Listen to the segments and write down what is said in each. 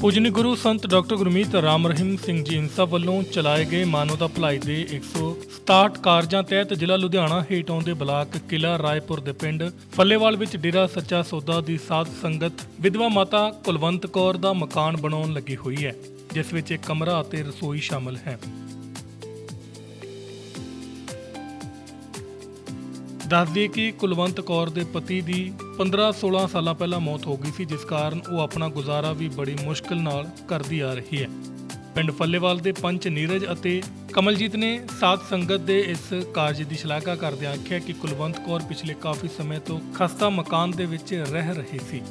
ਪੂਜਨੀ Guru Sant doctor Gurmeet Ram Rahim Singh ji Insan ਵੱਲੋਂ ਚਲਾਏ ਗਏ ਮਾਨਵਤਾ ਭਲਾਈ ਦੇ 167 ਕਾਰਜਾਂ ਤਹਿਤ ਜ਼ਿਲ੍ਹਾ ਲੁਧਿਆਣਾ ਹੇਠ ਆਉਂਦੇ ਬਲਾਕ ਕਿਲਾ ਰਾਏਪੁਰ ਦੇ ਪਿੰਡ ਫੱਲੇਵਾਲ ਵਿੱਚ ਡੇਰਾ ਸੱਚਾ ਸੌਦਾ ਦੀ ਸਾਧ ਸੰਗਤ ਵਿਧਵਾ ਮਾਤਾ ਕੁਲਵੰਤ ਕੌਰ ਦਾ ਮਕਾਨ ਬਣਾਉਣ ਲੱਗੀ ਹੋਈ ਹੈ, ਜਿਸ ਵਿੱਚ ਇੱਕ ਕਮਰਾ ਅਤੇ ਰਸੋਈ ਸ਼ਾਮਲ ਹੈ। ਦੱਸਦੀ ਕਿ ਕੁਲਵੰਤ ਕੌਰ ਦੇ ਪਤੀ ਦੀ 15-16 ਸਾਲਾਂ ਪਹਿਲਾਂ ਮੌਤ ਹੋ ਗਈ ਸੀ, ਜਿਸ ਕਾਰਨ ਉਹ ਆਪਣਾ ਗੁਜ਼ਾਰਾ ਵੀ ਬੜੀ ਮੁਸ਼ਕਲ ਨਾਲ ਕਰਦੀ ਆ ਰਹੀ ਹੈ। ਪਿੰਡ ਫੱਲੇਵਾਲ ਦੇ ਪੰਚ ਨੀਰਜ ਅਤੇ ਕਮਲਜੀਤ ਨੇ ਸਾਧ ਸੰਗਤ ਦੇ ਇਸ ਕਾਰਜ ਦੀ ਸ਼ਲਾਘਾ ਕਰਦਿਆਂ ਆਖਿਆ ਕਿ ਕੁਲਵੰਤ ਕੌਰ ਪਿਛਲੇ ਕਾਫੀ ਸਮੇਂ ਤੋਂ ਖਸਤਾ ਮਕਾਨ ਦੇ ਵਿੱਚ ਰਹਿ ਰਹੇ ਸੀ।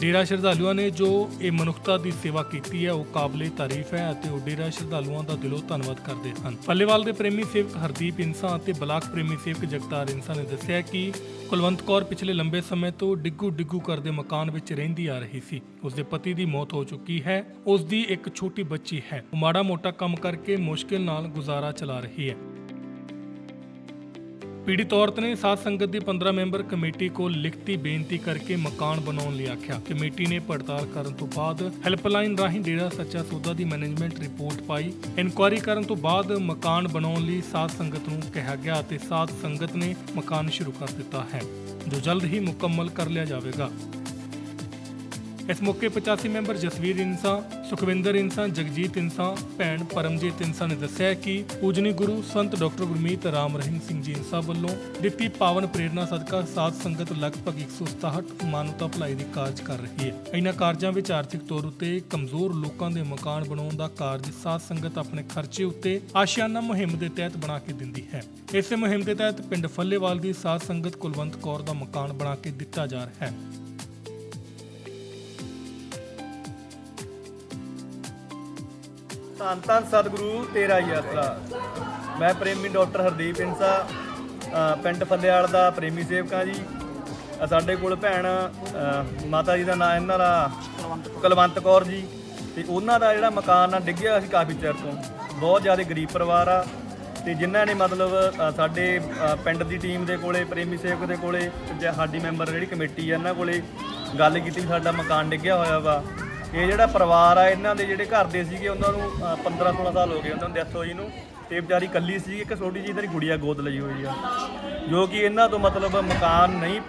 ਡੇਰਾ ਸ਼ਰਧਾਲੂਆਂ ਨੇ ਜੋ ਇਹ ਮਨੁੱਖਤਾ ਦੀ ਸੇਵਾ ਕੀਤੀ ਹੈ, ਉਹ ਕਾਬਲੇ ਤਾਰੀਫ ਹੈ ਅਤੇ ਉਹ ਡੇਰਾ ਸ਼ਰਧਾਲੂਆਂ ਦਾ ਦਿਲੋਂ ਧੰਨਵਾਦ ਕਰਦੇ ਹਨ। ਫੱਲੇਵਾਲ ਦੇ ਪ੍ਰੇਮੀ ਸੇਵਕ ਹਰਦੀਪ ਇੰਸਾ ਅਤੇ ਬਲਾਕ ਪ੍ਰੇਮੀ ਸੇਵਕ ਜਗਤਾਰ ਇੰਸਾ ਨੇ ਦੱਸਿਆ ਕਿ ਕੁਲਵੰਤ ਕੌਰ ਪਿਛਲੇ ਲੰਬੇ ਸਮੇਂ ਤੋਂ ਡਿੱਗੂ ਡਿੱਗੂ ਕਰਦੇ ਮਕਾਨ ਵਿੱਚ ਰਹਿੰਦੀ ਆ ਰਹੀ ਸੀ। ਉਸ ਦੇ ਪਤੀ ਦੀ ਮੌਤ ਹੋ ਚੁੱਕੀ ਹੈ ਉਸ ਦੀ ਇੱਕ ਛੋਟੀ ਬੱਚੀ ਹੈ। ਉਹ ਮਾੜਾ ਮੋਟਾ ਕੰਮ ਕਰਕੇ ਮੁਸ਼ਕਿਲ ਨਾਲ ਗੁਜ਼ਾਰਾ ਚਲਾ ਰਹੀ ਹੈ। ਪੀੜਿਤ ਔਰਤ ਨੇ ਸਾਧ ਸੰਗਤ ਦੀ 15 ਮੈਂਬਰ ਕਮੇਟੀ ਕੋਲ ਲਿਖਤੀ ਬੇਨਤੀ ਕਰਕੇ ਮਕਾਨ ਬਣਾਉਣ ਲਈ ਆਖਿਆ। ਕਮੇਟੀ ਨੇ ਪੜਤਾਲ ਕਰਨ ਤੋਂ ਬਾਅਦ ਹੈਲਪਲਾਈਨ ਰਾਹੀਂ ਡੇਰਾ ਸੱਚਾ ਸੌਦਾ ਦੀ ਮੈਨੇਜਮੈਂਟ ਰਿਪੋਰਟ ਪਾਈ। ਇਨਕੁਆਇਰੀ ਕਰਨ ਤੋਂ ਬਾਅਦ ਮਕਾਨ ਬਣਾਉਣ ਲਈ ਸਾਧ ਸੰਗਤ ਨੂੰ ਕਿਹਾ ਗਿਆ ਅਤੇ ਸਾਧ ਸੰਗਤ ਨੇ ਮਕਾਨ ਸ਼ੁਰੂ ਕਰ ਦਿੱਤਾ ਹੈ। ਜੋ ਜਲਦ ਹੀ ਮੁਕੰਮਲ ਕਰ ਲਿਆ ਜਾਵੇਗਾ। ਇਸ ਮੌਕੇ 85 ਮੈਂਬਰ ਜਸਵੀਰ ਇਨਸਾ, ਸੁਖਵਿੰਦਰ ਇਨਸਾ, ਜਗਜੀਤ ਇਨਸਾ, ਭੈਣ ਪਰਮਜੀਤ ਇਨਸਾ ਨੇ ਦੱਸਿਆ ਕਿ ਪੂਜਨੀ ਗੁਰੂ ਸੰਤ ਡਾਕਟਰ ਗੁਰਮੀਤ ਰਾਮ ਰਹੀਮ ਸਿੰਘ ਜੀ ਇਨਸਾ ਵੱਲੋਂ ਦਿੱਤੀ ਪਾਵਨ ਪ੍ਰੇਰਣਾ ਸਦਕਾ ਸਾਧ ਸੰਗਤ ਲਗਭਗ 167 ਮਾਨਵਤਾ ਭਲਾਈ ਦੇ ਕਾਰਜ ਕਰ ਰਹੀ ਹੈ। ਇਹਨਾਂ ਕਾਰਜਾਂ ਵਿੱਚ ਆਰਥਿਕ ਤੌਰ ਉਤੇ ਕਮਜ਼ੋਰ ਲੋਕਾਂ ਦੇ ਮਕਾਨ ਬਣਾਉਣ ਦਾ ਕਾਰਜ ਸਾਧ ਸੰਗਤ ਆਪਣੇ ਖਰਚੇ ਉੱਤੇ ਆਸ਼ਿਆਨਾ ਮੁਹਿੰਮ ਦੇ ਤਹਿਤ ਬਣਾ ਕੇ ਦਿੰਦੀ ਹੈ। ਇਸੇ ਮੁਹਿੰਮ ਦੇ ਤਹਿਤ ਪਿੰਡ ਫੱਲੇਵਾਲ ਦੀ ਸਾਧ ਸੰਗਤ ਕੁਲਵੰਤ ਕੌਰ ਦਾ ਮਕਾਨ ਬਣਾ ਕੇ ਦਿੱਤਾ ਜਾ ਰਿਹਾ ਹੈ। ਧੰਨ ਧੰਨ ਸਤਿਗੁਰੂ, ਤੇਰਾ ਹੀ ਆਸਰਾ। ਮੈਂ ਪ੍ਰੇਮੀ ਡਾਕਟਰ ਹਰਦੀਪ ਇੰਸਾ ਪਿੰਡ ਫੱਲੇਵਾਲ ਦਾ ਪ੍ਰੇਮੀ ਸੇਵਕਾਂ ਜੀ। ਸਾਡੇ ਕੋਲ ਭੈਣ ਮਾਤਾ ਜੀ ਦਾ ਨਾਮ ਇਹਨਾਂ ਦਾ ਕੁਲਵੰਤ ਕੌਰ ਜੀ। ਤੇ ਉਹਨਾਂ ਦਾ ਜਿਹੜਾ ਮਕਾਨ ਆ, ਡਿੱਗਿਆ ਸੀ ਕਾਫੀ ਚਿਰ ਤੋਂ। ਬਹੁਤ ਜ਼ਿਆਦਾ ਗਰੀਬ ਪਰਿਵਾਰ ਆ। ਤੇ ਜਿਨ੍ਹਾਂ ਨੇ ਮਤਲਬ ਸਾਡੇ ਪਿੰਡ ਦੀ ਟੀਮ ਦੇ ਕੋਲੇ, ਪ੍ਰੇਮੀ ਸੇਵਕ ਦੇ ਕੋਲੇ ਜਾਂ ਸਾਡੀ ਮੈਂਬਰ ਜਿਹੜੀ ਕਮੇਟੀ ਆ, ਇਹਨਾਂ ਕੋਲੇ ਗੱਲ ਕੀਤੀ ਵੀ ਸਾਡਾ ਮਕਾਨ ਡਿੱਗਿਆ ਹੋਇਆ ਵਾ। ਇਹ ਜਿਹੜਾ ਪਰਿਵਾਰ ਆ, ਇਹਨਾਂ ਦੇ ਜਿਹੜੇ ਘਰ ਦੇ ਸੀਗੇ, ਉਹਨਾਂ ਨੂੰ 15 16 ਸਾਲ ਹੋ ਗਏ ਉਹਨਾਂ ਨੂੰ ਡੈਥ ਹੋਈ ਨੂੰ। ਤੇ ਵਿਚਾਰੀ ਕੱਲੀ ਸੀ ਇੱਕ ਛੋਟੀ ਜਿਹੀ ਤੇਰੀ ਗੁੜੀਆ ਗੋਦ ਲਈ ਹੋਈ ਆ। ਜੋ ਕਿ ਇਹਨਾਂ ਤੋਂ ਮਤਲਬ ਮਕਾਨ ਨਹੀਂ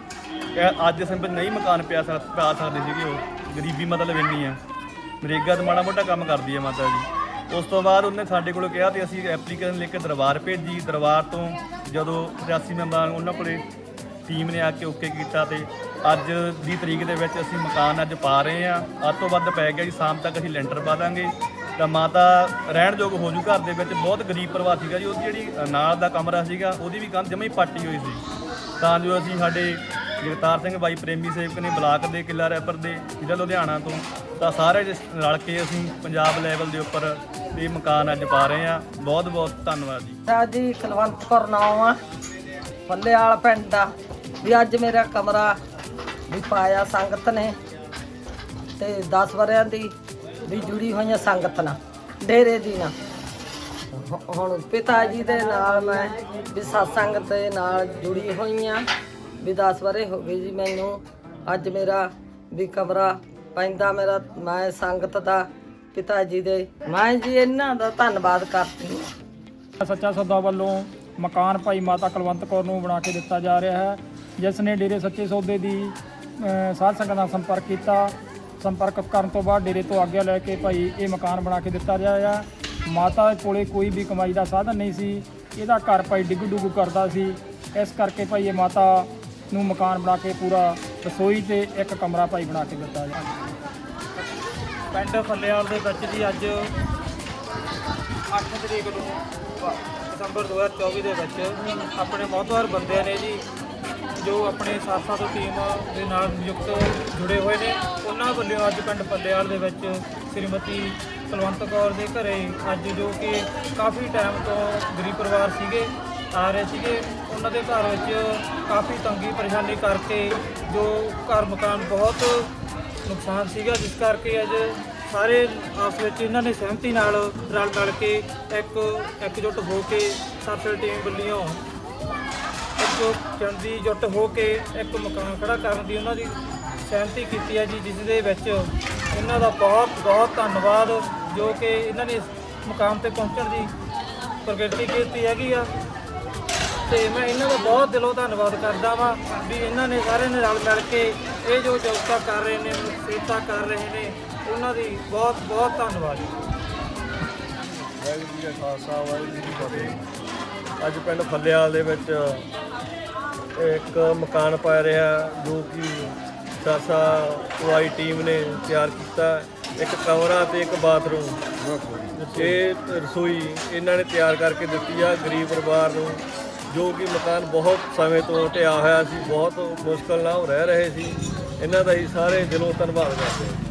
ਇਹ ਅੱਜ ਸਮੇਂ ਨਹੀਂ ਮਕਾਨ ਪਿਆ ਸਕ, ਪਾ ਸਕਦੇ ਸੀਗੇ ਉਹ। ਗਰੀਬੀ ਮਤਲਬ ਇੰਨੀ ਆ। ਨਰੇਗਾ ਤੇ ਮਾੜਾ ਮੋਟਾ ਕੰਮ ਕਰਦੀ ਆ ਮਾਤਾ ਜੀ। ਉਸ ਤੋਂ ਬਾਅਦ ਉਹਨੇ ਸਾਡੇ ਕੋਲ ਕਿਹਾ ਤੇ ਅਸੀਂ ਐਪਲੀਕੇਸ਼ਨ ਲਿਖ ਕੇ ਦਰਬਾਰ ਭੇਜੀ। ਦਰਬਾਰ ਤੋਂ ਜਦੋਂ 83 ਮੈਂਬਰਾਂ ਉਹਨਾਂ ਕੋਲੇ ਟੀਮ ਨੇ ਆ ਕੇ ਓਕੇ ਕੀਤਾ ਤੇ ਅੱਜ ਦੀ ਤਰੀਕ ਦੇ ਵਿੱਚ ਅਸੀਂ ਮਕਾਨ ਅੱਜ ਪਾ ਰਹੇ ਆ ਅੱਧ ਤੋਂ ਵੱਧ ਪੈ ਗਿਆ ਜੀ, ਸ਼ਾਮ ਤੱਕ ਅਸੀਂ ਲੈਂਟਰ ਪਾ ਦਾਂਗੇ। ਤਾਂ ਮਾਤਾ ਰਹਿਣ ਯੋਗ ਹੋ ਜੂ ਘਰ ਦੇ ਵਿੱਚ, ਬਹੁਤ ਗਰੀਬ ਪਰਿਵਾਰ ਸੀਗਾ ਜੀ, ਉਹਦੀ ਜਿਹੜੀ ਨਾਲ ਦਾ ਕਮਰਾ ਸੀਗਾ, ਉਹਦੀ ਵੀ ਕੰਧ ਜਮੇ ਪੱਟੀ ਹੋਈ ਸੀ। ਤਾਂ ਜੋ ਅਸੀਂ ਸਾਡੇ ਜਗਤਾਰ ਸਿੰਘ ਬਾਈ ਪ੍ਰੇਮੀ ਸੇਵਕ ਨੇ ਬਲਾਕ ਦੇ ਕਿਲਾ ਰੈਪਰ ਦੇ ਜ਼ਿਲ੍ਹਾ ਲੁਧਿਆਣਾ ਤੋਂ, ਤਾਂ ਸਾਰੇ ਜਿਸ- ਰਲ ਕੇ ਅਸੀਂ ਪੰਜਾਬ ਲੈਵਲ ਦੇ ਉੱਪਰ ਇਹ ਮਕਾਨ ਅੱਜ ਪਾ ਰਹੇ ਆ ਬਹੁਤ ਬਹੁਤ ਧੰਨਵਾਦ ਜੀ। ਸਾਡੀ ਕੁਲਵੰਤ ਕੌਰ ਨਾਮ ਆ। ਫੱਲੇ ਵਾਲਾ ਪਿੰਡ ਦਾ ਵੀ ਅੱਜ ਮੇਰਾ ਕਮਰਾ ਵੀ ਪਾਇਆ ਸੰਗਤ ਨੇ ਤੇ 10 ਵਰਿਆਂ ਦੀ ਵੀ ਜੁੜੀ ਹੋਈਆਂ ਸੰਗਤ ਨਾਲ, ਡੇਰੇ ਦੀ ਨਾਲ। ਹੁਣ ਪਿਤਾ ਜੀ ਦੇ ਨਾਲ ਮੈਂ ਵੀ ਸਤਸੰਗ ਦੇ ਨਾਲ ਜੁੜੀ ਹੋਈਆਂ, ਵੀ 10 ਵਰੇ ਹੋ ਗਏ ਜੀ ਮੈਨੂੰ। ਅੱਜ ਮੇਰਾ ਵੀ ਕਮਰਾ ਪੈਂਦਾ ਮੇਰਾ, ਮੈਂ ਸੰਗਤ ਦਾ ਪਿਤਾ ਜੀ ਦੇ। ਮੈਂ ਜੀ ਇਹਨਾਂ ਦਾ ਧੰਨਵਾਦ ਕਰਦੀ ਹਾਂ। ਸੱਚਾ ਸੌਦਾ ਵੱਲੋਂ ਮਕਾਨ ਭਾਈ ਮਾਤਾ ਕੁਲਵੰਤ ਕੌਰ ਨੂੰ ਬਣਾ ਕੇ ਦਿੱਤਾ ਜਾ ਰਿਹਾ ਹੈ। ਜਿਸ ਨੇ ਡੇਰੇ ਸੱਚੇ ਸੌਦੇ ਦੀ ਅ, ਸਾਧ ਸੰਗਤ ਨਾਲ ਸੰਪਰਕ ਕੀਤਾ। ਸੰਪਰਕ ਕਰਨ ਤੋਂ ਬਾਅਦ ਡੇਰੇ ਤੋਂ ਆਗਿਆ ਲੈ ਕੇ ਭਾਈ ਇਹ ਮਕਾਨ ਬਣਾ ਕੇ ਦਿੱਤਾ ਜਾ ਮਾਤਾ ਕੋਲੇ ਕੋਈ ਵੀ ਕਮਾਈ ਦਾ ਸਾਧਨ ਨਹੀਂ ਸੀ। ਇਹਦਾ ਘਰ ਭਾਈ ਡਿੱਗੂ ਡੁੱਗੂ ਕਰਦਾ ਸੀ। ਇਸ ਕਰਕੇ ਭਾਈ ਇਹ ਮਾਤਾ ਨੂੰ ਮਕਾਨ ਬਣਾ ਕੇ ਪੂਰਾ ਰਸੋਈ ਤੇ ਇੱਕ ਕਮਰਾ ਭਾਈ ਬਣਾ ਕੇ ਦਿੱਤਾ ਜਾ ਪਿੰਡ ਫੱਲੇਵਾਲ ਦੇ ਵਿੱਚ ਜੀ ਅੱਜ 8 ਤਰੀਕ ਨੂੰ ਦਸੰਬਰ 2024 ਦੇ ਵਿੱਚ ਆਪਣੇ ਮੌਤਵਾਰ ਬੰਦਿਆਂ ਨੇ ਜੀ ਜੋ ਆਪਣੇ ਸਾਥਾਂ ਤੋਂ ਟੀਮ ਦੇ ਨਾਲ ਨਿਯੁਕਤ ਜੁੜੇ ਹੋਏ ਨੇ, ਉਹਨਾਂ ਵੱਲੋਂ ਅੱਜ ਪਿੰਡ ਫੱਲੇਵਾਲ ਦੇ ਵਿੱਚ ਸ੍ਰੀਮਤੀ ਕੁਲਵੰਤ ਕੌਰ ਦੇ ਘਰੇ ਅੱਜ ਜੋ ਕਿ ਕਾਫੀ ਟਾਈਮ ਤੋਂ ਗਰੀਬ ਪਰਿਵਾਰ ਸੀਗੇ, ਆ ਰਹੇ ਸੀਗੇ, ਉਹਨਾਂ ਦੇ ਘਰ ਵਿੱਚ ਕਾਫੀ ਤੰਗੀ ਪਰੇਸ਼ਾਨੀ ਕਰਕੇ ਜੋ ਘਰ ਮਕਾਨ ਬਹੁਤ ਨੁਕਸਾਨ ਸੀਗਾ, ਜਿਸ ਕਰਕੇ ਅੱਜ ਸਾਰੇ ਆਪਸ ਵਿੱਚ ਇਹਨਾਂ ਨੇ ਸਹਿਮਤੀ ਨਾਲ ਰਲ ਮਿਲ ਕੇ ਇੱਕ ਇਕਜੁੱਟ ਹੋ ਕੇ ਸਰਸਲ ਟੀਮ ਵੱਲੋਂ ਇੱਕ ਚੰਦੀ ਜੁੱਟ ਹੋ ਕੇ ਇੱਕ ਮਕਾਨ ਖੜਾ ਕਰਨ ਦੀ ਉਹਨਾਂ ਦੀ ਸਹਿਮਤੀ ਕੀਤੀ ਹੈ ਜੀ, ਜਿਸ ਦੇ ਵਿੱਚ ਇਹਨਾਂ ਦਾ ਬਹੁਤ ਬਹੁਤ ਧੰਨਵਾਦ ਜੋ ਕਿ ਇਹਨਾਂ ਨੇ ਇਸ ਮੁਕਾਮ ਤੇ ਪਹੁੰਚਣ ਦੀ ਪ੍ਰਗਤੀ ਕੀਤੀ ਹੈਗੀ ਆ। ਤੇ ਮੈਂ ਇਹਨਾਂ ਦਾ ਬਹੁਤ ਦਿਲੋਂ ਧੰਨਵਾਦ ਕਰਦਾ ਵਾਂ ਵੀ ਇਹਨਾਂ ਨੇ ਸਾਰਿਆਂ ਨੇ ਰਲ ਮਿਲ ਕੇ ਇਹ ਜੋ ਜੋਗਤਾ ਕਰ ਰਹੇ ਨੇ, ਸੇਵਾ ਕਰ ਰਹੇ ਨੇ, ਉਹਨਾਂ ਦੀ ਬਹੁਤ ਬਹੁਤ ਧੰਨਵਾਦ ਵਾਹਿਗੁਰੂ ਜੀ ਕਾ ਖਾਲਸਾ, ਵਾਹਿਗੁਰੂ ਜੀ ਕੀ ਫਤਿਹ। ਅੱਜ ਪਿੰਡ ਫੱਲੇਵਾਲ ਦੇ ਵਿੱਚ ਇੱਕ ਮਕਾਨ ਪਾਇਆ ਰਿਹਾ ਜੋ ਕਿ ਸਾਸਾ ਪੁਆਈ ਟੀਮ ਨੇ ਤਿਆਰ ਕੀਤਾ। ਇੱਕ ਕਮਰਾ ਤੇ ਇੱਕ ਬਾਥਰੂਮ। ਇਹ ਰਸੋਈ ਇਹਨਾਂ ਨੇ ਤਿਆਰ ਕਰਕੇ ਦਿੱਤੀ ਆ ਗਰੀਬ ਪਰਿਵਾਰ ਨੂੰ, ਜੋ ਕਿ ਮਕਾਨ ਬਹੁਤ ਸਮੇਂ ਤੋਂ ਢਿਆ ਹੋਇਆ ਸੀ, ਬਹੁਤ ਮੁਸ਼ਕਲ ਨਾਲ ਉਹ ਰਹਿ ਰਹੇ ਸੀ। ਇਹਨਾਂ ਦਾ ਹੀ ਸਾਰੇ ਦਿਲੋਂ ਧੰਨਵਾਦ ਕਰਦੇ ਹਾਂ।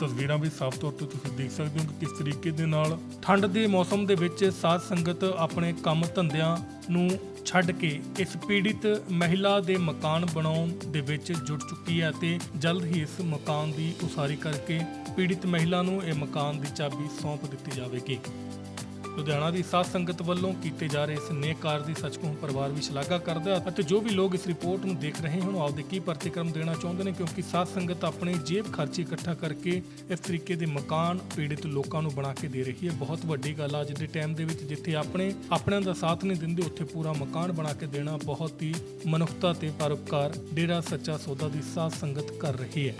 ਤਸਵੀਰਾਂ ਵੀ ਸਾਫ਼ ਤੌਰ ਤੇ ਤੁਸੀਂ ਦੇਖ ਸਕਦੇ ਹੋ ਕਿ ਕਿਸ ਤਰੀਕੇ ਦੇ ਨਾਲ ਠੰਡ ਦੇ ਮੌਸਮ ਦੇ ਵਿੱਚ ਸਾਧ ਸੰਗਤ ਆਪਣੇ ਕੰਮ ਧੰਦਿਆਂ ਨੂੰ ਛੱਡ ਕੇ ਇਸ ਪੀੜਿਤ ਮਹਿਲਾ ਦੇ ਮਕਾਨ ਬਣਾਉਣ ਦੇ ਵਿੱਚ ਜੁੜ ਚੁੱਕੀ ਹੈ ਤੇ ਜਲਦ ਹੀ ਇਸ ਮਕਾਨ ਦੀ ਉਸਾਰੀ ਕਰਕੇ ਪੀੜਿਤ ਮਹਿਲਾ ਨੂੰ ਇਹ ਮਕਾਨ ਦੀ ਚਾਬੀ ਸੌਂਪ ਦਿੱਤੀ ਜਾਵੇਗੀ। ਲੁਧਿਆਣਾ ਦੀ ਸਾਧ ਸੰਗਤ ਵੱਲੋਂ ਕੀਤੇ ਜਾ ਰਹੇ ਇਸ ਨੇਕ ਕਾਰ ਦੀ ਸੱਚਮੁੱਚ ਪਰਿਵਾਰ ਵੀ ਸ਼ਲਾਘਾ ਕਰਦਾ ਹੈ ਅਤੇ ਜੋ ਵੀ ਲੋਕ ਇਸ ਰਿਪੋਰਟ ਨੂੰ ਦੇਖ ਰਹੇ ਹਨ, ਉਹ ਆਪਦੇ ਕੀ ਪ੍ਰਤੀਕਰਮ ਦੇਣਾ ਚਾਹੁੰਦੇ ਨੇ, ਕਿਉਂਕਿ ਸਾਧ ਸੰਗਤ ਆਪਣੇ ਜੇਬ ਖਰਚੇ ਇਕੱਠਾ ਕਰਕੇ ਇਸ ਤਰੀਕੇ ਦੇ ਮਕਾਨ ਪੀੜਿਤ ਲੋਕਾਂ ਨੂੰ ਬਣਾ ਕੇ ਦੇ ਰਹੀ ਹੈ। ਬਹੁਤ ਵੱਡੀ ਗੱਲ ਆ, ਅੱਜ ਦੇ ਟਾਈਮ ਦੇ ਵਿੱਚ ਜਿੱਥੇ ਆਪਣੇ, ਆਪਣਿਆਂ ਦਾ ਸਾਥ ਨਹੀਂ ਦਿੰਦੇ, ਉੱਥੇ ਪੂਰਾ ਮਕਾਨ ਬਣਾ ਕੇ ਦੇਣਾ ਬਹੁਤ ਹੀ ਮਨੁੱਖਤਾ ਤੇ ਪਰਉਪਕਾਰ, ਡੇਰਾ ਸੱਚਾ ਸੌਦਾ ਦੀ ਸਾਧ ਸੰਗਤ ਕਰ ਰਹੀ ਹੈ।